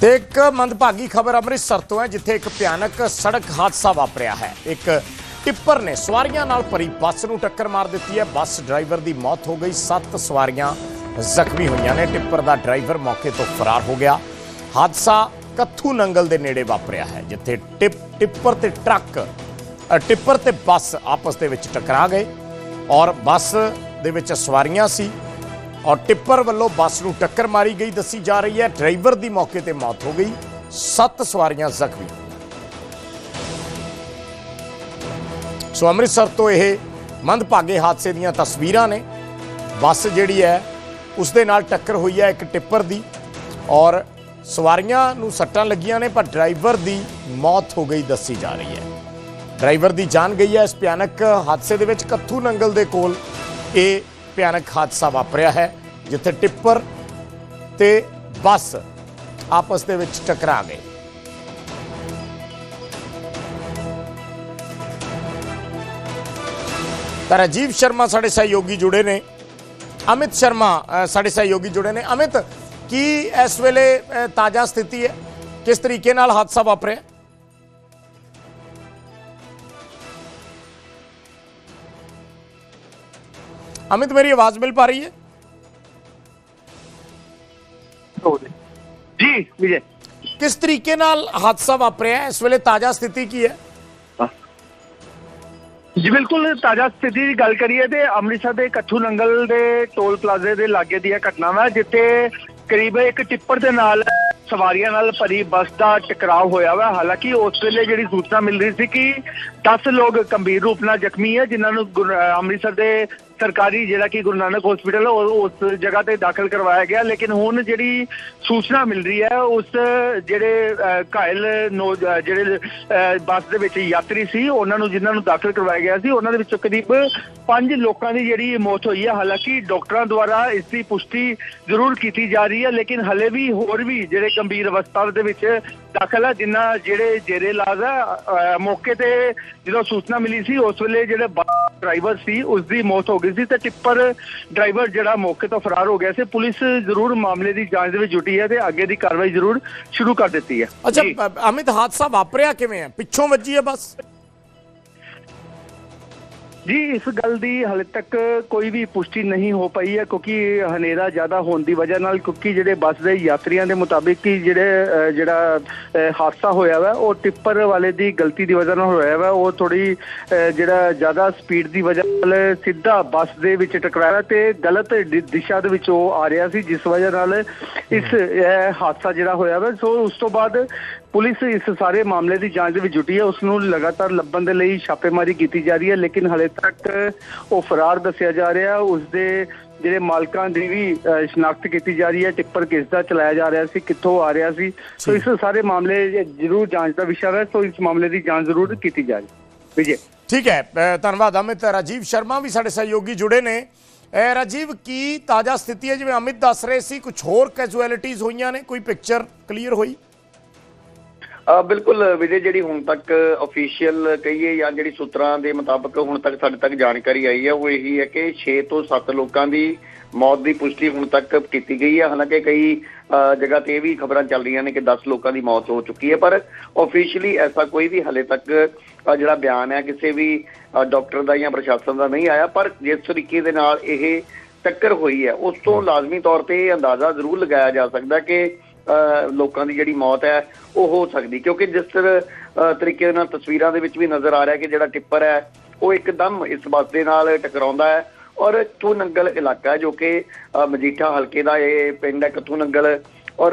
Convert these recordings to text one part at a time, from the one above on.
ਤੇ ਇੱਕ ਮੰਦਭਾਗੀ ਖਬਰ ਅੰਮ੍ਰਿਤਸਰ ਤੋਂ ਹੈ, ਜਿੱਥੇ ਇੱਕ ਭਿਆਨਕ ਸੜਕ ਹਾਦਸਾ ਵਾਪਰਿਆ ਹੈ। ਇੱਕ ਟਿੱਪਰ ਨੇ ਸਵਾਰੀਆਂ ਨਾਲ ਭਰੀ ਬੱਸ ਨੂੰ ਟੱਕਰ ਮਾਰ ਦਿੱਤੀ ਹੈ। ਬੱਸ ਡਰਾਈਵਰ ਦੀ ਮੌਤ ਹੋ ਗਈ। 7 ਸਵਾਰੀਆਂ ਜ਼ਖਮੀ ਹੋਈਆਂ ਨੇ। ਟਿੱਪਰ ਦਾ ਡਰਾਈਵਰ ਮੌਕੇ ਤੋਂ ਫਰਾਰ ਹੋ ਗਿਆ। ਹਾਦਸਾ ਕੱਥੂ ਨੰਗਲ ਦੇ ਨੇੜੇ ਵਾਪਰਿਆ ਹੈ, ਜਿੱਥੇ ਟਿਪ, ਟਿੱਪਰ ਤੇ ਟਰੱਕ ਟਿੱਪਰ ਤੇ ਬੱਸ ਆਪਸ ਦੇ ਵਿੱਚ ਟਕਰਾ ਗਏ ਔਰ ਬੱਸ ਦੇ ਵਿੱਚ ਸਵਾਰੀਆਂ ਸੀ। ਔਰ ਟਿੱਪਰ ਵੱਲੋਂ ਬੱਸ ਨੂੰ ਟੱਕਰ ਮਾਰੀ ਗਈ, ਦੱਸੀ ਜਾ ਰਹੀ ਹੈ, ਡਰਾਈਵਰ ਦੀ ਮੌਕੇ ਤੇ ਮੌਤ ਹੋ ਗਈ। ਸੱਤ ਸਵਾਰੀਆਂ ਜ਼ਖਮੀ। ਸੋ ਅੰਮ੍ਰਿਤਸਰ ਤੋਂ ਇਹ ਮੰਦਭਾਗੇ ਹਾਦਸੇ ਦੀਆਂ ਤਸਵੀਰਾਂ ਨੇ। ਬੱਸ ਜਿਹੜੀ ਹੈ, ਉਸ ਦੇ ਨਾਲ ਟੱਕਰ ਹੋਈ ਹੈ ਇੱਕ ਟਿੱਪਰ ਦੀ। ਔਰ ਸਵਾਰੀਆਂ ਨੂੰ ਸੱਟਾਂ ਲੱਗੀਆਂ ਨੇ, ਪਰ ਡਰਾਈਵਰ ਦੀ ਮੌਤ ਹੋ ਗਈ, ਦੱਸੀ ਜਾ ਰਹੀ ਹੈ। ਡਰਾਈਵਰ ਦੀ ਜਾਨ ਗਈ ਹੈ ਇਸ ਭਿਆਨਕ ਹਾਦਸੇ ਦੇ ਵਿੱਚ, ਕੱਥੂ ਨੰਗਲ ਦੇ ਕੋਲ ਇਹ ਭਿਆਨਕ ਹਾਦਸਾ ਵਾਪਰਿਆ ਹੈ, ਜਿੱਥੇ ਟਿੱਪਰ ਤੇ ਬੱਸ ਆਪਸ ਦੇ ਵਿੱਚ ਟਕਰਾ ਗਏ। ਤਾਂ ਰਾਜੀਵ ਸ਼ਰਮਾ ਸਾਡੇ ਸਹਿਯੋਗੀ ਜੁੜੇ ਨੇ। ਅਮਿਤ ਸ਼ਰਮਾ ਸਾਡੇ ਸਹਿਯੋਗੀ ਜੁੜੇ ਨੇ। ਅਮਿਤ, ਕੀ ਇਸ ਵੇਲੇ ਤਾਜ਼ਾ ਸਥਿਤੀ ਹੈ? ਕਿਸ ਤਰੀਕੇ ਨਾਲ ਹਾਦਸਾ ਵਾਪਰਿਆ? ਅਮਿਤ ਮੇਰੀ ਆਵਾਜ਼ ਮਿਲ ਪਾ ਰਹੀ ਹੈ? ਜੀ ਵਿਜੇ। ਕਿਸ ਤਰੀਕੇ ਨਾਲ ਹਾਦਸਾ ਵਾਪਰਿਆ? ਹੈ? ਇਸ ਵੇਲੇ ਤਾਜ਼ਾ ਸਥਿਤੀ ਕੀ ਹੈ? ਜੀ ਬਿਲਕੁਲ ਤਾਜ਼ਾ ਸਥਿਤੀ ਦੀ ਗੱਲ ਕਰੀਏ ਤੇ ਅੰਮ੍ਰਿਤਸਰ ਦੇ ਕੱਥੂ ਨੰਗਲ ਦੇ ਟੋਲ ਪਲਾਜ਼ੇ ਦੇ ਲਾਗੇ ਦੀ ਇਹ ਘਟਨਾ ਵਾ ਜਿੱਥੇ ਕਰੀਬ ਇੱਕ ਟਿੱਪਰ ਦੇ ਨਾਲ ਸਵਾਰੀਆਂ ਨਾਲ ਭਰੀ ਬੱਸ ਦਾ ਟਕਰਾਅ ਹੋਇਆ ਵਾ। ਹਾਲਾਂਕਿ ਉਸ ਵੇਲੇ ਜਿਹੜੀ ਸੂਚਨਾ ਮਿਲ ਰਹੀ ਸੀ ਕਿ 10 ਲੋਕ ਗੰਭੀਰ ਰੂਪ ਨਾਲ ਜ਼ਖਮੀ ਹੈ ਜਿਨ੍ਹਾਂ ਨੂੰ ਅੰਮ੍ਰਿਤਸਰ ਦੇ ਸਰਕਾਰੀ ਜਿਹੜਾ ਕਿ ਗੁਰੂ ਨਾਨਕ ਹਸਪੀਟਲ ਉਸ ਜਗ੍ਹਾ ਤੇ ਦਾਖਲ ਕਰਵਾਇਆ ਗਿਆ, ਲੇਕਿਨ ਹੁਣ ਜਿਹੜੀ ਸੂਚਨਾ ਮਿਲ ਰਹੀ ਹੈ, ਉਸ ਜਿਹੜੇ ਘਾਇਲ ਨੌ ਜਿਹੜੇ ਬੱਸ ਦੇ ਵਿੱਚ ਯਾਤਰੀ ਸੀ, ਉਹਨਾਂ ਨੂੰ, ਜਿਨ੍ਹਾਂ ਨੂੰ ਦਾਖਲ ਕਰਵਾਇਆ ਗਿਆ ਸੀ, ਉਹਨਾਂ ਦੇ ਵਿੱਚੋਂ ਕਰੀਬ 5 ਲੋਕਾਂ ਦੀ ਜਿਹੜੀ ਮੌਤ ਹੋਈ ਹੈ। ਹਾਲਾਂਕਿ ਡਾਕਟਰਾਂ ਦੁਆਰਾ ਇਸ ਦੀ ਪੁਸ਼ਟੀ ਜ਼ਰੂਰ ਕੀਤੀ ਜਾ ਰਹੀ ਹੈ, ਲੇਕਿਨ ਹਲੇ ਵੀ ਹੋਰ ਵੀ ਜਿਹੜੇ ਗੰਭੀਰ ਅਵਸਥਾ ਦੇ ਵਿੱਚ ਦਾਖਲ ਹੈ ਜਿਨ੍ਹਾਂ ਜਿਹੜੇ ਜੇਰੇ ਇਲਾਜ ਮੌਕੇ ਤੇ ਜਦੋਂ ਸੂਚਨਾ ਮਿਲੀ ਸੀ, ਉਸ ਵੇਲੇ ਜਿਹੜੇ ਬੱਸ ਡਰਾਈਵਰ ਸੀ ਉਸ ਦੀ ਮੌਤ ਹੋ ਗਈ ਸੀ ਤੇ ਟਿੱਪਰ ਡਰਾਈਵਰ ਜਿਹੜਾ ਮੌਕੇ ਤੋਂ ਫਰਾਰ ਹੋ ਗਿਆ ਸੀ ਪੁਲਿਸ ਜ਼ਰੂਰ ਮਾਮਲੇ ਦੀ ਜਾਂਚ ਦੇ ਵਿੱਚ ਜੁਟੀ ਹੈ ਤੇ ਅੱਗੇ ਦੀ ਕਾਰਵਾਈ ਜ਼ਰੂਰ ਸ਼ੁਰੂ ਕਰ ਦਿੱਤੀ ਹੈ। ਅੱਛਾ ਅਮਿਤ ਹਾਦਸਾ ਵਾਪਰਿਆ ਕਿਵੇਂ ਹੈ? ਪਿੱਛੋਂ ਵੱਜੀ ਹੈ ਬਸ? ਜੀ ਇਸ ਗੱਲ ਦੀ ਹਲੇ ਤੱਕ ਕੋਈ ਵੀ ਪੁਸ਼ਟੀ ਨਹੀਂ ਹੋ ਪਈ ਹੈ ਕਿਉਂਕਿ ਹਨੇਰਾ ਜ਼ਿਆਦਾ ਹੋਣ ਦੀ ਵਜ੍ਹਾ ਨਾਲ ਕਿਉਂਕਿ ਜਿਹੜੇ ਬੱਸ ਦੇ ਯਾਤਰੀਆਂ ਦੇ ਮੁਤਾਬਿਕ ਕਿ ਜਿਹੜੇ ਜਿਹੜਾ ਹਾਦਸਾ ਹੋਇਆ ਵਾ ਉਹ ਟਿੱਪਰ ਵਾਲੇ ਦੀ ਗਲਤੀ ਦੀ ਵਜ੍ਹਾ ਨਾਲ ਹੋਇਆ ਵਾ ਉਹ ਥੋੜੀ ਜਿਹੜਾ ਜ਼ਿਆਦਾ ਸਪੀਡ ਦੀ ਵਜ੍ਹਾ ਨਾਲ ਸਿੱਧਾ ਬੱਸ ਦੇ ਵਿੱਚ ਟਕਰਾਇਆ ਤੇ ਗਲਤ ਦਿਸ਼ਾ ਦੇ ਵਿੱਚ ਉਹ ਆ ਰਿਹਾ ਸੀ ਜਿਸ ਵਜ੍ਹਾ ਨਾਲ ਇਸ ਹਾਦਸਾ ਜਿਹੜਾ ਹੋਇਆ ਵਾ ਸੋ ਉਸ ਤੋਂ ਬਾਅਦ ਪੁਲਿਸ ਇਸ ਸਾਰੇ ਮਾਮਲੇ ਦੀ ਜਾਂਚ ਦੇ ਵਿੱਚ ਜੁਟੀ ਹੈ ਉਸ ਨੂੰ ਲਗਾਤਾਰ ਲੱਭਣ ਦੇ ਲਈ ਛਾਪੇਮਾਰੀ ਕੀਤੀ ਜਾ ਰਹੀ ਹੈ ਲੇਕਿਨ ਹਲੇ ਤੱਕ ਉਹ ਫਰਾਰ ਦੱਸਿਆ ਜਾ ਰਿਹਾ। ਉਸ ਦੇ ਜਿਹੜੇ ਮਾਲਕਾਂ ਦੀ ਵੀ ਸ਼ਨਾਖਤ ਕੀਤੀ ਜਾ ਰਹੀ ਹੈ ਟਿੱਪਰ ਕਿਸ ਦਾ ਚਲਾਇਆ ਜਾ ਰਿਹਾ ਸੀ ਕਿੱਥੋਂ ਆ ਰਿਹਾ ਸੀ। ਸੋ ਇਸ ਸਾਰੇ ਮਾਮਲੇ ਜ਼ਰੂਰ ਜਾਂਚ ਦਾ ਵਿਸ਼ਾ ਹੈ ਸੋ ਇਸ ਮਾਮਲੇ ਦੀ ਜਾਂਚ ਜ਼ਰੂਰ ਕੀਤੀ ਜਾ ਰਹੀ ਹੈ। ਵਿਜੇ। ਠੀਕ ਹੈ ਧੰਨਵਾਦ ਅਮਿਤ। ਰਾਜੀਵ ਸ਼ਰਮਾ ਵੀ ਸਾਡੇ ਸਹਿਯੋਗੀ ਜੁੜੇ ਨੇ। ਰਾਜੀਵ ਕੀ ਤਾਜ਼ਾ ਸਥਿਤੀ ਹੈ? ਜਿਵੇਂ ਅਮਿਤ ਦੱਸ ਰਹੇ ਸੀ ਕੁਝ ਹੋਰ ਕੈਜੁਅਲਿਟੀਜ਼ ਹੋਈਆਂ ਨੇ? ਕੋਈ ਪਿਕਚਰ ਕਲੀਅਰ ਹੋਈ? ਬਿਲਕੁਲ ਵਿਜੇ ਜਿਹੜੀ ਹੁਣ ਤੱਕ ਅਫੀਸ਼ੀਅਲ ਕਹੀਏ ਜਾਂ ਜਿਹੜੀ ਸੂਤਰਾਂ ਦੇ ਮੁਤਾਬਕ ਹੁਣ ਤੱਕ ਸਾਡੇ ਤੱਕ ਜਾਣਕਾਰੀ ਆਈ ਹੈ ਉਹ ਇਹੀ ਹੈ ਕਿ 6 ਤੋਂ 7 ਲੋਕਾਂ ਦੀ ਮੌਤ ਦੀ ਪੁਸ਼ਟੀ ਹੁਣ ਤੱਕ ਕੀਤੀ ਗਈ ਹੈ ਹਾਲਾਂਕਿ ਕਈ ਜਗ੍ਹਾ ਤੇ ਇਹ ਵੀ ਖਬਰਾਂ ਚੱਲ ਰਹੀਆਂ ਨੇ ਕਿ 10 ਲੋਕਾਂ ਦੀ ਮੌਤ ਹੋ ਚੁੱਕੀ ਹੈ ਪਰ ਅਫੀਸ਼ੀਅਲੀ ਐਸਾ ਕੋਈ ਵੀ ਹਲੇ ਤੱਕ ਜਿਹੜਾ ਬਿਆਨ ਹੈ ਕਿਸੇ ਵੀ ਡਾਕਟਰ ਦਾ ਜਾਂ ਪ੍ਰਸ਼ਾਸਨ ਦਾ ਨਹੀਂ ਆਇਆ ਪਰ ਜਿਸ ਤਰੀਕੇ ਦੇ ਨਾਲ ਇਹ ਟੱਕਰ ਹੋਈ ਹੈ ਉਸ ਤੋਂ ਲਾਜ਼ਮੀ ਤੌਰ ਤੇ ਇਹ ਅੰਦਾਜ਼ਾ ਜ਼ਰੂਰ ਲਗਾਇਆ ਜਾ ਸਕਦਾ ਕਿ ਲੋਕਾਂ ਦੀ ਜਿਹੜੀ ਮੌਤ ਹੈ, ਉਹ ਹੋ ਸਕਦੀ। ਕਿਉਂਕਿ ਜਿਸ ਤਰੀਕੇ ਦੇ ਨਾਲ ਤਸਵੀਰਾਂ ਦੇ ਵਿੱਚ ਵੀ ਨਜ਼ਰ ਆ ਰਿਹਾ ਕਿ ਜਿਹੜਾ ਟਿੱਪਰ ਹੈ, ਉਹ ਇੱਕਦਮ ਇਸ ਬੱਸ ਦੇ ਨਾਲ ਟਕਰਾਉਂਦਾ ਹੈ। ਔਰ ਕਥੂ ਨੰਗਲ ਇਲਾਕਾ ਹੈ, ਜੋ ਕਿ ਮਜੀਠਾ ਹਲਕੇ ਦਾ ਇਹ ਪਿੰਡ ਹੈ ਕਥੂ ਨੰਗਲ ਔਰ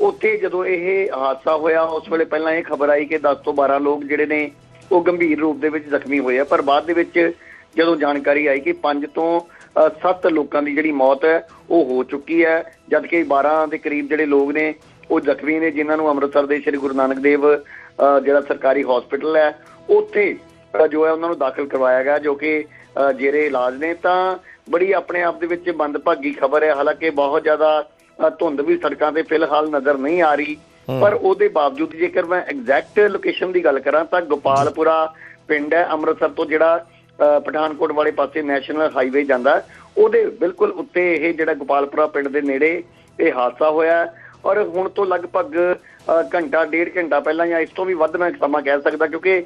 ਉੱਥੇ ਜਦੋਂ ਇਹ ਹਾਦਸਾ ਹੋਇਆ, ਉਸ ਵੇਲੇ ਪਹਿਲਾਂ ਇਹ ਖਬਰ ਆਈ ਕਿ 10 ਤੋਂ 12 ਲੋਕ ਜਿਹੜੇ ਨੇ, ਉਹ ਗੰਭੀਰ ਰੂਪ ਦੇ ਵਿੱਚ ਜ਼ਖਮੀ ਹੋਏ ਆ। ਪਰ ਬਾਅਦ ਦੇ ਵਿੱਚ ਜਦੋਂ ਜਾਣਕਾਰੀ ਆਈ ਕਿ 5 ਤੋਂ 7 ਲੋਕਾਂ ਦੀ ਜਿਹੜੀ ਮੌਤ ਹੈ ਉਹ ਹੋ ਚੁੱਕੀ ਹੈ। ਜਦਕਿ 12 ਦੇ ਕਰੀਬ ਜਿਹੜੇ ਲੋਕ ਨੇ ਉਹ ਜ਼ਖਮੀ ਨੇ ਜਿਨ੍ਹਾਂ ਨੂੰ ਅੰਮ੍ਰਿਤਸਰ ਦੇ ਸ੍ਰੀ ਗੁਰੂ ਨਾਨਕ ਦੇਵ ਜਿਹੜਾ ਸਰਕਾਰੀ ਹਸਪੀਟਲ ਹੈ ਉੱਥੇ ਜੋ ਹੈ ਉਹਨਾਂ ਨੂੰ ਦਾਖਲ ਕਰਵਾਇਆ ਗਿਆ ਜੋ ਕਿ ਜੇਰੇ ਇਲਾਜ ਨੇ ਤਾਂ ਬੜੀ ਆਪਣੇ ਆਪ ਦੇ ਵਿੱਚ ਮੰਦਭਾਗੀ ਖਬਰ ਹੈ। ਹਾਲਾਂਕਿ ਬਹੁਤ ਜ਼ਿਆਦਾ ਧੁੰਦ ਵੀ ਸੜਕਾਂ ਤੇ ਫਿਲਹਾਲ ਨਜ਼ਰ ਨਹੀਂ ਆ ਰਹੀ। ਪਰ ਉਹਦੇ ਬਾਵਜੂਦ ਜੇਕਰ ਮੈਂ ਐਗਜ਼ੈਕਟ ਲੋਕੇਸ਼ਨ ਦੀ ਗੱਲ ਕਰਾਂ ਤਾਂ ਗੋਪਾਲਪੁਰਾ ਪਿੰਡ ਹੈ ਅੰਮ੍ਰਿਤਸਰ ਤੋਂ ਜਿਹੜਾ ਪਠਾਨਕੋਟ ਵਾਲੇ ਪਾਸੇ ਨੈਸ਼ਨਲ ਹਾਈਵੇ ਜਾਂਦਾ ਉਹਦੇ ਬਿਲਕੁਲ ਉੱਤੇ ਇਹ ਜਿਹੜਾ ਗੋਪਾਲਪੁਰਾ ਪਿੰਡ ਦੇ ਨੇੜੇ ਇਹ ਹਾਦਸਾ ਹੋਇਆ ਔਰ ਹੁਣ ਤੋਂ ਲਗਭਗ ਘੰਟਾ, ਡੇਢ ਘੰਟਾ ਪਹਿਲਾਂ ਜਾਂ ਇਸ ਤੋਂ ਵੀ ਵੱਧ ਮੈਂ ਸਮਾਂ ਕਹਿ ਸਕਦਾ ਕਿਉਂਕਿ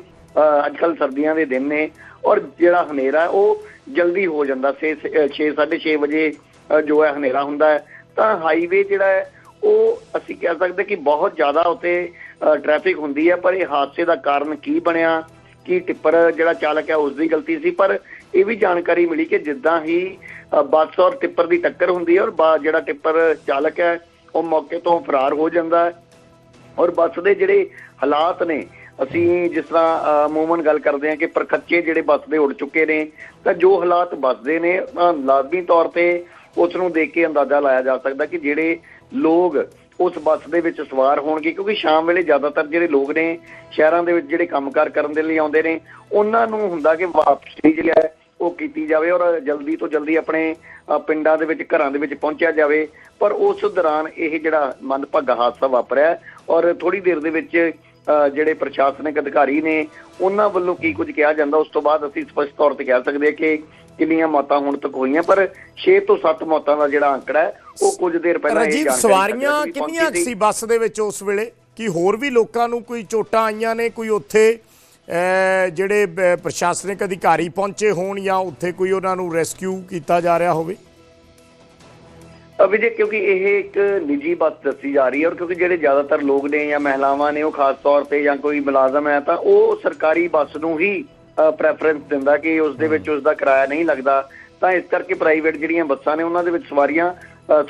ਅੱਜ ਕੱਲ ਸਰਦੀਆਂ ਦੇ ਦਿਨ ਨੇ ਔਰ ਜਿਹੜਾ ਹਨੇਰਾ ਉਹ ਜਲਦੀ ਹੋ ਜਾਂਦਾ। 6 6 6:30 ਵਜੇ ਜੋ ਹੈ ਹਨੇਰਾ ਹੁੰਦਾ ਹੈ। ਤਾਂ ਹਾਈਵੇ ਜਿਹੜਾ ਹੈ, ਉਹ ਅਸੀਂ ਕਹਿ ਸਕਦੇ ਕਿ ਬਹੁਤ ਜ਼ਿਆਦਾ ਉੱਤੇ ਟ੍ਰੈਫਿਕ ਹੁੰਦੀ ਹੈ। ਪਰ ਇਹ ਹਾਦਸੇ ਦਾ ਕਾਰਨ ਕੀ ਬਣਿਆ? ਕਿ ਟਿੱਪਰ ਜਿਹੜਾ ਚਾਲਕ ਹੈ ਉਸ ਦੀ ਗਲਤੀ ਸੀ, ਪਰ ਇਹ ਵੀ ਜਾਣਕਾਰੀ ਮਿਲੀ ਕਿ ਜਿੱਦਾਂ ਹੀ ਬੱਸ ਔਰ ਟਿੱਪਰ ਦੀ ਟੱਕਰ ਹੁੰਦੀ ਹੈ ਔਰ ਜਿਹੜਾ ਟਿੱਪਰ ਚਾਲਕ ਹੈ, ਉਹ ਮੌਕੇ ਤੋਂ ਫਰਾਰ ਹੋ ਜਾਂਦਾ ਹੈ ਔਰ ਬੱਸ ਦੇ ਜਿਹੜੇ ਹਾਲਾਤ ਨੇ, ਅਸੀਂ ਜਿਸ ਤਰ੍ਹਾਂ ਅਮੂਮਨ ਗੱਲ ਕਰਦੇ ਹਾਂ ਕਿ ਪ੍ਰਖੱਚੇ ਜਿਹੜੇ ਬੱਸ ਦੇ ਉੱਡ ਚੁੱਕੇ ਨੇ, ਤਾਂ ਜੋ ਹਾਲਾਤ ਬੱਸ ਦੇ ਨੇ ਤਾਂ ਲਾਜ਼ਮੀ ਤੌਰ ਤੇ ਉਸ ਨੂੰ ਦੇਖ ਕੇ ਅੰਦਾਜ਼ਾ ਲਾਇਆ ਜਾ ਸਕਦਾ ਕਿ ਜਿਹੜੇ ਲੋਕ ਉਸ ਬੱਸ ਦੇ ਵਿੱਚ ਸਵਾਰ ਹੋਣਗੇ ਕਿਉਂਕਿ ਸ਼ਾਮ ਵੇਲੇ ਜ਼ਿਆਦਾਤਰ ਜਿਹੜੇ ਲੋਕ ਨੇ ਸ਼ਹਿਰਾਂ ਦੇ ਵਿੱਚ ਜਿਹੜੇ ਕੰਮਕਾਰ ਕਰਨ ਦੇ ਲਈ ਆਉਂਦੇ ਨੇ ਉਹਨਾਂ ਨੂੰ ਹੁੰਦਾ ਕਿ ਵਾਪਸੀ ਜਿਹੜੀ ਹੈ ਉਹ ਕੀਤੀ ਜਾਵੇ ਔਰ ਜਲਦੀ ਤੋਂ ਜਲਦੀ ਆਪਣੇ ਪਿੰਡਾਂ ਦੇ ਵਿੱਚ ਘਰਾਂ ਦੇ ਵਿੱਚ ਪਹੁੰਚਿਆ ਜਾਵੇ। ਪਰ ਉਸ ਦੌਰਾਨ ਇਹ ਜਿਹੜਾ ਮੰਦਭਾਗਾ ਹਾਦਸਾ ਵਾਪਰਿਆ ਔਰ ਥੋੜੀ ਦੇਰ ਦੇ ਵਿੱਚ ਅ, ਜਿਹੜੇ ਪ੍ਰਸ਼ਾਸਨਿਕ ਅਧਿਕਾਰੀ ਨੇ ਉਹਨਾਂ ਵੱਲੋਂ ਕੀ ਕੁਝ ਕਿਹਾ ਜਾਂਦਾ ਉਸ ਤੋਂ ਬਾਅਦ ਅਸੀਂ ਸਪਸ਼ਟ ਤੌਰ ਤੇ ਕਹਿ ਸਕਦੇ ਹਾਂ ਕਿ ਕਿੰਨੀਆਂ ਮੌਤਾਂ ਹੁਣ ਤੱਕ ਹੋਈਆਂ ਪਰ 6 ਤੋਂ 7 ਮੌਤਾਂ ਦਾ ਜਿਹੜਾ ਅੰਕੜਾ ਹੈ ਉਹ ਕੁਝ ਦੇਰ ਪਹਿਲਾਂ ਇਹ ਜਾਣਕਾਰੀ ਸਵਾਰੀਆਂ ਕਿੰਨੀਆਂ ਸੀ। ਬੱਸ ਦੇ ਵਿੱਚ ਉਸ ਵੇਲੇ? ਕੀ ਹੋਰ ਵੀ ਲੋਕਾਂ ਨੂੰ ਕੋਈ ਚੋਟਾਂ ਆਈਆਂ ਨੇ? ਕੋਈ ਉੱਥੇ ਜਿਹੜੇ ਪ੍ਰਸ਼ਾਸਨਿਕ ਅਧਿਕਾਰੀ ਪਹੁੰਚੇ ਹੋਣ ਜਾਂ ਉੱਥੇ ਕੋਈ ਉਹਨਾਂ ਨੂੰ ਰੈਸਕਿਊ ਕੀਤਾ ਜਾ ਰਿਹਾ ਹੋਵੇ? ਅਭਿਜੇ ਕਿਉਂਕਿ ਇਹ ਇੱਕ ਨਿੱਜੀ ਬੱਸ ਦੱਸੀ ਜਾ ਰਹੀ ਹੈ ਔਰ ਕਿਉਂਕਿ ਜਿਹੜੇ ਜ਼ਿਆਦਾਤਰ ਲੋਕ ਨੇ ਜਾਂ ਮਹਿਲਾਵਾਂ ਨੇ ਉਹ ਖਾਸ ਤੌਰ ਤੇ ਜਾਂ ਕੋਈ ਮੁਲਾਜ਼ਮ ਹੈ ਤਾਂ ਉਹ ਸਰਕਾਰੀ ਬੱਸ ਨੂੰ ਹੀ ਪ੍ਰੈਫਰੈਂਸ ਦਿੰਦਾ ਕਿ ਉਸ ਦੇ ਵਿੱਚ ਉਸ ਦਾ ਕਿਰਾਇਆ ਨਹੀਂ ਲੱਗਦਾ ਤਾਂ ਇਸ ਕਰਕੇ ਪ੍ਰਾਈਵੇਟ ਜਿਹੜੀਆਂ ਬੱਸਾਂ ਨੇ ਉਹਨਾਂ ਦੇ ਵਿੱਚ ਸਵਾਰੀਆਂ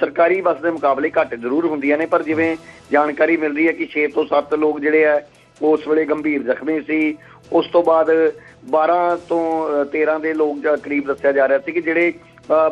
ਸਰਕਾਰੀ ਬੱਸ ਦੇ ਮੁਕਾਬਲੇ ਘੱਟ ਜ਼ਰੂਰ ਹੁੰਦੀਆਂ ਨੇ ਪਰ ਜਿਵੇਂ ਜਾਣਕਾਰੀ ਮਿਲ ਰਹੀ ਹੈ ਕਿ 6 ਤੋਂ 7 ਲੋਕ ਜਿਹੜੇ ਆ ਉਸ ਵੇਲੇ ਗੰਭੀਰ ਜ਼ਖਮੀ ਸੀ। ਉਸ ਤੋਂ ਬਾਅਦ 12 ਤੋਂ ਅ, 13 ਦੇ ਲੋਕ ਜਾਂ ਕਰੀਬ ਦੱਸਿਆ ਜਾ ਰਿਹਾ ਸੀ ਕਿ ਜਿਹੜੇ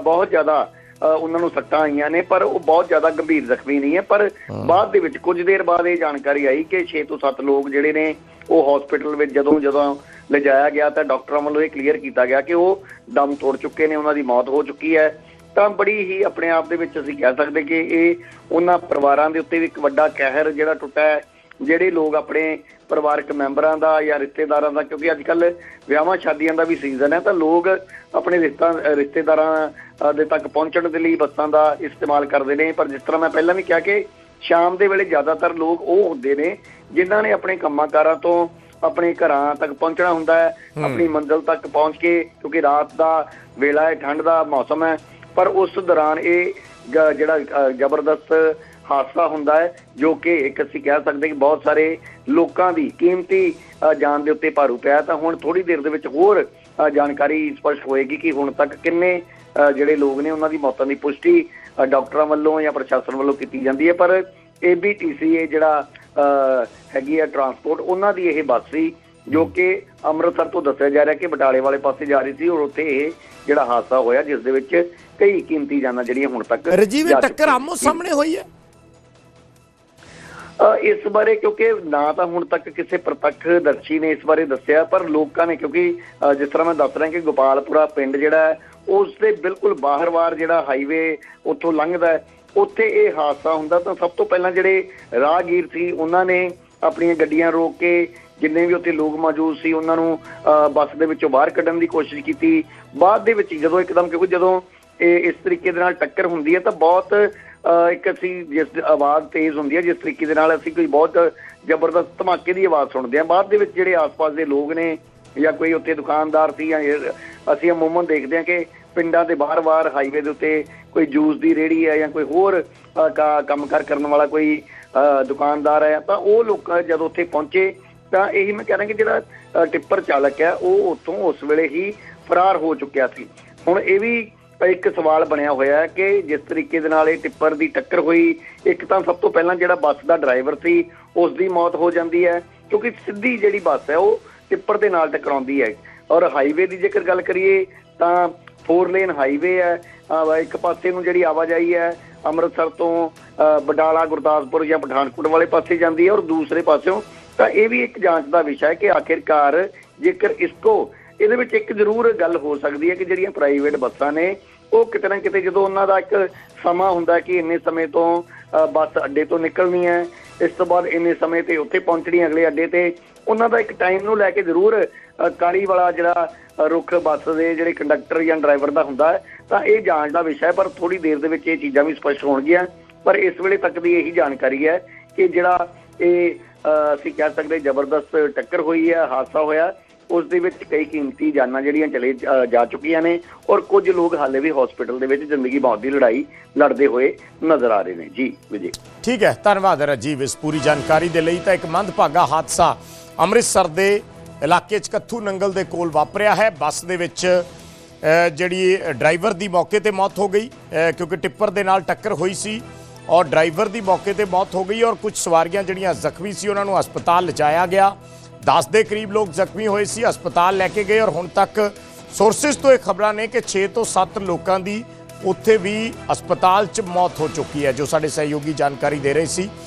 ਬਹੁਤ ਜ਼ਿਆਦਾ ਉਹਨਾਂ ਨੂੰ ਸੱਟਾਂ ਆਈਆਂ ਨੇ ਪਰ ਉਹ ਬਹੁਤ ਜ਼ਿਆਦਾ ਗੰਭੀਰ ਜ਼ਖਮੀ ਨਹੀਂ ਹੈ। ਪਰ ਬਾਅਦ ਦੇ ਵਿੱਚ ਕੁਝ ਦੇਰ ਬਾਅਦ ਇਹ ਜਾਣਕਾਰੀ ਆਈ ਕਿ 6 ਤੋਂ 7 ਲੋਕ ਜਿਹੜੇ ਨੇ ਉਹ ਹਸਪੀਟਲ ਵਿੱਚ ਜਦੋਂ ਜਦੋਂ ਲਿਜਾਇਆ ਗਿਆ ਤਾਂ ਡਾਕਟਰਾਂ ਵੱਲੋਂ ਇਹ ਕਲੀਅਰ ਕੀਤਾ ਗਿਆ ਕਿ ਉਹ ਦਮ ਤੋੜ ਚੁੱਕੇ ਨੇ, ਉਹਨਾਂ ਦੀ ਮੌਤ ਹੋ ਚੁੱਕੀ ਹੈ। ਤਾਂ ਬੜੀ ਹੀ ਆਪਣੇ ਆਪ ਦੇ ਵਿੱਚ ਅਸੀਂ ਕਹਿ ਸਕਦੇ ਕਿ ਇਹ ਉਹਨਾਂ ਪਰਿਵਾਰਾਂ ਦੇ ਉੱਤੇ ਵੀ ਇੱਕ ਵੱਡਾ ਕਹਿਰ ਜਿਹੜਾ ਟੁੱਟਾ ਹੈ, ਜਿਹੜੇ ਲੋਕ ਆਪਣੇ ਪਰਿਵਾਰਕ ਮੈਂਬਰਾਂ ਦਾ ਜਾਂ ਰਿਸ਼ਤੇਦਾਰਾਂ ਦਾ, ਕਿਉਂਕਿ ਅੱਜ ਕੱਲ ਵਿਆਹਾਂ ਸ਼ਾਦੀਆਂ ਦਾ ਵੀ ਸੀਜ਼ਨ ਹੈ, ਤਾਂ ਲੋਕ ਆਪਣੇ ਰਿਸ਼ਤਾ, ਰਿਸ਼ਤੇਦਾਰਾਂ ਦੇ ਤੱਕ ਪਹੁੰਚਣ ਦੇ ਲਈ ਬੱਸਾਂ ਦਾ ਇਸਤੇਮਾਲ ਕਰਦੇ ਨੇ। ਪਰ ਜਿਸ ਤਰ੍ਹਾਂ ਮੈਂ ਪਹਿਲਾਂ ਵੀ ਕਿਹਾ ਕਿ ਸ਼ਾਮ ਦੇ ਵੇਲੇ ਜ਼ਿਆਦਾਤਰ ਲੋਕ ਉਹ ਹੁੰਦੇ ਨੇ, ਜਿਨ੍ਹਾਂ ਨੇ ਆਪਣੇ ਕੰਮਾਂਕਾਰਾਂ ਤੋਂ ਆਪਣੇ ਘਰਾਂ ਤੱਕ ਪਹੁੰਚਣਾ ਹੁੰਦਾ ਹੈ ਆਪਣੀ ਮੰਜ਼ਿਲ ਤੱਕ ਪਹੁੰਚ ਕੇ ਕਿਉਂਕਿ ਰਾਤ ਦਾ ਵੇਲਾ ਹੈ ਠੰਡ ਦਾ ਮੌਸਮ ਹੈ ਪਰ ਉਸ ਦੌਰਾਨ ਇਹ ਜਿਹੜਾ ਜ਼ਬਰਦਸਤ ਹਾਦਸਾ ਹੁੰਦਾ ਹੈ ਜੋ ਕਿ ਇੱਕ ਅਸੀਂ ਕਹਿ ਸਕਦੇ ਕਿ ਬਹੁਤ ਸਾਰੇ ਲੋਕਾਂ ਦੀ ਕੀਮਤੀ ਜਾਨ ਦੇ ਉੱਤੇ ਭਾਰੂ ਪਿਆ ਤਾਂ ਹੁਣ ਥੋੜੀ ਦੇਰ ਦੇ ਵਿੱਚ ਹੋਰ ਜਾਣਕਾਰੀ ਸਪਸ਼ਟ ਹੋਏਗੀ ਕਿ ਹੁਣ ਤੱਕ ਕਿੰਨੇ ਜਿਹੜੇ ਲੋਕ ਨੇ ਉਹਨਾਂ ਦੀ ਮੌਤਾਂ ਦੀ ਪੁਸ਼ਟੀ ਡਾਕਟਰਾਂ ਵੱਲੋਂ ਜਾਂ ਪ੍ਰਸ਼ਾਸਨ ਵੱਲੋਂ ਕੀਤੀ ਜਾਂਦੀ ਹੈ। ਪਰ ਏਬੀਟੀਸੀ ਜਿਹੜਾ ਅ, ਹੈਗੀ ਹੈ ਟਰਾਂਸਪੋਰਟ ਉਹਨਾਂ ਦੀ ਇਹ ਬੱਸ ਸੀ ਜੋ ਕਿ ਅੰਮ੍ਰਿਤਸਰ ਤੋਂ ਦੱਸਿਆ ਜਾ ਰਿਹਾ ਕਿ ਬਟਾਲੇ ਵਾਲੇ ਪਾਸੇ ਜਾ ਰਹੀ ਸੀ ਔਰ ਉੱਥੇ ਇਹ ਜਿਹੜਾ ਹਾਦਸਾ ਹੋਇਆ ਜਿਸ ਦੇ ਵਿੱਚ ਕਈ ਕੀਮਤੀ ਜਾਨਾਂ ਜਿਹੜੀਆਂ ਹੁਣ ਤੱਕ ਰਜੀਵ ਟੱਕਰ। ਆਮੋ ਸਾਹਮਣੇ ਹੋਈ ਹੈ ਇਸ ਬਾਰੇ ਕਿਉਂਕਿ ਨਾ ਤਾਂ ਹੁਣ ਤੱਕ ਕਿਸੇ ਪ੍ਰਤੱਖਦਰਸ਼ੀ ਨੇ ਇਸ ਬਾਰੇ ਦੱਸਿਆ ਪਰ ਲੋਕਾਂ ਨੇ ਕਿਉਂਕਿ ਜਿਸ ਤਰ੍ਹਾਂ ਮੈਂ ਦੱਸ ਰਿਹਾ ਕਿ ਗੋਪਾਲਪੁਰਾ ਪਿੰਡ ਜਿਹੜਾ ਹੈ ਉਸ ਦੇ ਬਿਲਕੁਲ ਬਾਹਰ-ਬਾਹਰ ਜਿਹੜਾ ਹਾਈਵੇ ਉੱਥੋਂ ਲੰਘਦਾ ਹੈ ਉੱਥੇ ਇਹ ਹਾਦਸਾ ਹੁੰਦਾ ਤਾਂ ਸਭ ਤੋਂ ਪਹਿਲਾਂ ਜਿਹੜੇ ਰਾਹਗੀਰ ਸੀ ਉਹਨਾਂ ਨੇ ਆਪਣੀਆਂ ਗੱਡੀਆਂ ਰੋਕ ਕੇ ਜਿੰਨੇ ਵੀ ਉੱਥੇ ਲੋਕ ਮੌਜੂਦ ਸੀ ਉਹਨਾਂ ਨੂੰ ਅ, ਬੱਸ ਦੇ ਵਿੱਚੋਂ ਬਾਹਰ ਕੱਢਣ ਦੀ ਕੋਸ਼ਿਸ਼ ਕੀਤੀ। ਬਾਅਦ ਦੇ ਵਿੱਚ ਜਦੋਂ ਇੱਕਦਮ ਕਿਉਂਕਿ ਜਦੋਂ ਇਹ ਇਸ ਤਰੀਕੇ ਦੇ ਨਾਲ ਟੱਕਰ ਹੁੰਦੀ ਹੈ ਤਾਂ ਬਹੁਤ ਅ, ਇੱਕ ਅਸੀਂ ਜਿਸ ਆਵਾਜ਼ ਤੇਜ਼ ਹੁੰਦੀ ਹੈ ਜਿਸ ਤਰੀਕੇ ਦੇ ਨਾਲ ਅਸੀਂ ਕੋਈ ਬਹੁਤ ਜ਼ਬਰਦਸਤ ਧਮਾਕੇ ਦੀ ਆਵਾਜ਼ ਸੁਣਦੇ ਹਾਂ। ਬਾਅਦ ਦੇ ਵਿੱਚ ਜਿਹੜੇ ਆਸ-ਪਾਸ ਦੇ ਲੋਕ ਨੇ ਜਾਂ ਕੋਈ ਉੱਥੇ ਦੁਕਾਨਦਾਰ ਸੀ ਜਾਂ ਅਸੀਂ ਅਮੂਮਨ ਦੇਖਦੇ ਹਾਂ ਕਿ ਪਿੰਡਾਂ ਦੇ ਬਾਹਰ-ਬਾਹਰ ਹਾਈਵੇ ਦੇ ਉੱਤੇ ਕੋਈ ਜੂਸ ਦੀ ਰੇੜੀ ਹੈ ਜਾਂ ਕੋਈ ਹੋਰ ਅ, ਕਾ- ਕੰਮਕਾਰ ਕਰਨ ਵਾਲਾ ਕੋਈ ਅ, ਦੁਕਾਨਦਾਰ ਹੈ ਤਾਂ ਉਹ ਲੋਕ ਜਦੋਂ ਉੱਥੇ ਪਹੁੰਚੇ ਤਾਂ ਇਹੀ ਮੈਂ ਕਹਿ ਰਿਹਾ ਕਿ ਜਿਹੜਾ ਟਿੱਪਰ ਚਾਲਕ ਹੈ ਉਹ ਉੱਥੋਂ ਉਸ ਵੇਲੇ ਹੀ ਫਰਾਰ ਹੋ ਚੁੱਕਿਆ ਸੀ। ਹੁਣ ਇਹ ਵੀ ਇੱਕ ਸਵਾਲ ਬਣਿਆ ਹੋਇਆ ਹੈ ਕਿ ਜਿਸ ਤਰੀਕੇ ਦੇ ਨਾਲ ਇਹ ਟਿੱਪਰ ਦੀ ਟੱਕਰ ਹੋਈ ਇੱਕ ਤਾਂ ਸਭ ਤੋਂ ਪਹਿਲਾਂ ਜਿਹੜਾ ਬੱਸ ਦਾ ਡਰਾਈਵਰ ਸੀ ਉਸ ਦੀ ਮੌਤ ਹੋ ਜਾਂਦੀ ਹੈ ਕਿਉਂਕਿ ਸਿੱਧੀ ਜਿਹੜੀ ਬੱਸ ਹੈ ਉਹ ਟਿੱਪਰ ਦੇ ਨਾਲ ਟਕਰਾਉਂਦੀ ਹੈ। ਔਰ ਹਾਈਵੇ ਦੀ ਜੇਕਰ ਗੱਲ ਕਰੀਏ ਤਾਂ ਫੋਰ ਲੇਨ ਹਾਈਵੇ ਹੈ ਇੱਕ ਪਾਸੇ ਨੂੰ ਜਿਹੜੀ ਆਵਾਜਾਈ ਹੈ, ਅੰਮ੍ਰਿਤਸਰ ਤੋਂ, ਅਹ ਬਡਾਲਾ, ਗੁਰਦਾਸਪੁਰ ਜਾਂ ਪਠਾਨਕੋਟ ਵਾਲੇ ਪਾਸੇ ਜਾਂਦੀ ਹੈ ਔਰ ਦੂਸਰੇ ਪਾਸਿਓਂ, ਤਾਂ ਇਹ ਵੀ ਇੱਕ ਜਾਂਚ ਦਾ ਵਿਸ਼ਾ ਹੈ ਕਿ ਆਖਿਰਕਾਰ ਜੇਕਰ ਇਸਕੋ ਇਹਦੇ ਵਿੱਚ ਇੱਕ ਜ਼ਰੂਰ ਗੱਲ ਹੋ ਸਕਦੀ ਹੈ ਕਿ ਜਿਹੜੀਆਂ ਪ੍ਰਾਈਵੇਟ ਬੱਸਾਂ ਨੇ, ਉਹ ਕਿਤੇ ਨਾ ਕਿਤੇ ਜਦੋਂ ਉਹਨਾਂ ਦਾ ਇੱਕ ਸਮਾਂ ਹੁੰਦਾ ਕਿ ਇੰਨੇ ਸਮੇਂ ਤੋਂ ਬੱਸ ਅੱਡੇ ਤੋਂ ਨਿਕਲਣੀ ਹੈ, ਇਸ ਤੋਂ ਬਾਅਦ ਇੰਨੇ ਸਮੇਂ ਤੇ ਉੱਥੇ ਪਹੁੰਚਣੀ ਅਗਲੇ ਅੱਡੇ ਤੇ ਉਹਨਾਂ ਦਾ ਇੱਕ ਟਾਈਮ ਨੂੰ ਲੈ ਕੇ ਜ਼ਰੂਰ ਅ, ਕਾਲੀ ਵਾਲਾ ਜਿਹੜਾ ਰੁੱਖ ਬੱਸ ਦੇ ਜਿਹੜੇ ਕੰਡਕਟਰ ਜਾਂ ਡਰਾਈਵਰ ਦਾ ਹੁੰਦਾ ਹੈ ਤਾਂ ਇਹ ਜਾਂਚ ਦਾ ਵਿਸ਼ਾ ਹੈ ਪਰ ਥੋੜੀ ਦੇਰ ਦੇ ਵਿੱਚ ਇਹ ਚੀਜ਼ਾਂ ਵੀ ਸਪਸ਼ਟ ਹੋਣਗੀਆਂ। ਪਰ ਇਸ ਵੇਲੇ ਤੱਕ ਦੀ ਇਹੀ ਜਾਣਕਾਰੀ ਹੈ ਕਿ ਜਿਹੜਾ ਇਹ ਅਸੀਂ ਕਹਿ ਸਕਦੇ ਜ਼ਬਰਦਸਤ ਟੱਕਰ ਹੋਈ ਹੈ ਹਾਦਸਾ ਹੋਇਆ ਉਸ ਦੇ ਵਿੱਚ ਕਈ ਕੀਮਤੀ ਜਾਨਾਂ ਜਿਹੜੀਆਂ ਚਲੇ ਜਾ ਚੁੱਕੀਆਂ ਨੇ ਔਰ ਕੁਝ ਲੋਕ ਹਾਲੇ ਵੀ ਹਸਪੀਟਲ ਦੇ ਵਿੱਚ ਜ਼ਿੰਦਗੀ ਮੌਤ ਦੀ ਲੜਾਈ ਲੜਦੇ ਹੋਏ ਨਜ਼ਰ ਆ ਰਹੇ ਨੇ। ਜੀ ਵਿਜੇ। ਠੀਕ ਹੈ ਧੰਨਵਾਦ ਰਾਜੀਵ ਇਸ ਪੂਰੀ ਜਾਣਕਾਰੀ ਦੇ ਲਈ। ਤਾਂ ਇੱਕ ਮੰਦਭਾਗਾ ਹਾਦਸਾ ਅੰਮ੍ਰਿਤਸਰ ਦੇ ਇਲਾਕੇ 'ਚ ਕੱਥੂ ਨੰਗਲ ਦੇ ਕੋਲ ਵਾਪਰਿਆ ਹੈ। ਬੱਸ ਦੇ ਵਿੱਚ ਜਿਹੜੀ ਡਰਾਈਵਰ ਦੀ ਮੌਕੇ ਤੇ ਮੌਤ ਹੋ ਗਈ। ਕਿਉਂਕਿ ਟਿੱਪਰ ਦੇ ਨਾਲ ਟੱਕਰ ਹੋਈ ਸੀ ਔਰ ਡਰਾਈਵਰ ਦੀ ਮੌਕੇ ਤੇ ਮੌਤ ਹੋ ਗਈ ਔਰ ਕੁਝ ਸਵਾਰੀਆਂ ਜਿਹੜੀਆਂ ਜ਼ਖਮੀ ਸੀ ਉਹਨਾਂ ਨੂੰ ਹਸਪਤਾਲ ਲਿਜਾਇਆ ਗਿਆ। 10 ਦੇ ਕਰੀਬ ਲੋਕ ਜ਼ਖਮੀ ਹੋਏ ਸੀ, ਹਸਪਤਾਲ ਲੈ ਕੇ ਗਏ ਔਰ ਹੁਣ ਤੱਕ ਸੋਰਸਿਸ ਤੋਂ ਇਹ ਖਬਰਾਂ ਨੇ ਕਿ 6 ਤੋਂ 7 ਲੋਕਾਂ ਦੀ ਉੱਥੇ ਵੀ ਹਸਪਤਾਲ 'ਚ ਮੌਤ ਹੋ ਚੁੱਕੀ ਹੈ, ਜੋ ਸਾਡੇ ਸਹਿਯੋਗੀ ਜਾਣਕਾਰੀ ਦੇ ਰਹੇ ਸੀ।